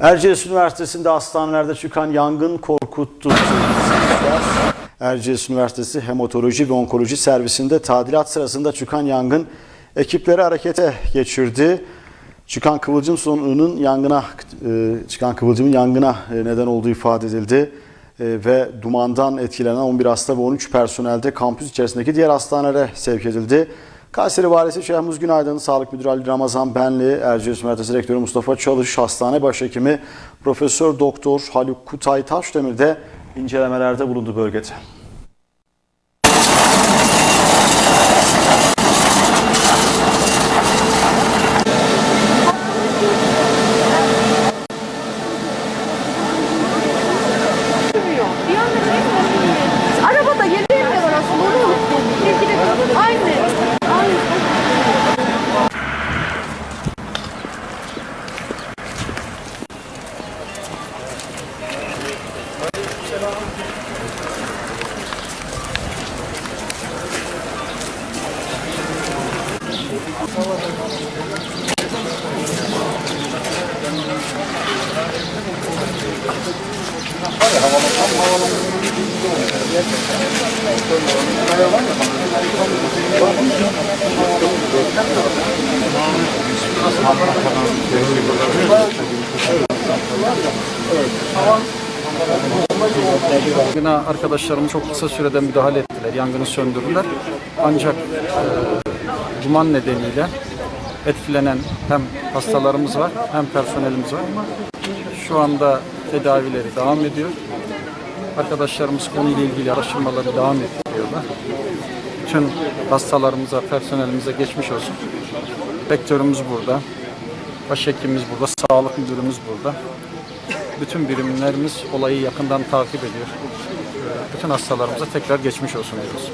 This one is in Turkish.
Erciyes Üniversitesi'nde hastanelerde çıkan yangın korkuttu. Erciyes Üniversitesi Hematoloji ve Onkoloji Servisinde tadilat sırasında çıkan yangın ekipleri harekete geçirdi. Çıkan kıvılcım sonunun yangına e, çıkan kıvılcımın yangına e, neden olduğu ifade edildi. E, Ve dumandan etkilenen 11 hasta ve 13 personel de kampüs içerisindeki diğer hastanelere sevk edildi. Kayseri Valisi Şehmuz Günaydın, Sağlık Müdürü Ali Ramazan Benli, Erciyes Üniversitesi Rektörü Mustafa Çalış, Hastane Başhekimi Profesör Doktor Haluk Kutay Taşdemir de incelemelerde bulundu bölgede. Evet. Tamam. Yangına arkadaşlarımız çok kısa sürede müdahale ettiler. Yangını söndürdüler. Ancak e, duman nedeniyle etkilenen hem hastalarımız var hem personelimiz var. Şu anda tedavileri devam ediyor. Arkadaşlarımız konuyla ilgili araştırmaları devam ettiriyorlar. Bütün hastalarımıza, personelimize geçmiş olsun. Rektörümüz burada, başhekimimiz burada, sağlık müdürümüz burada. Bütün birimlerimiz olayı yakından takip ediyor. Ee, Bütün hastalarımıza tekrar geçmiş olsun diyoruz.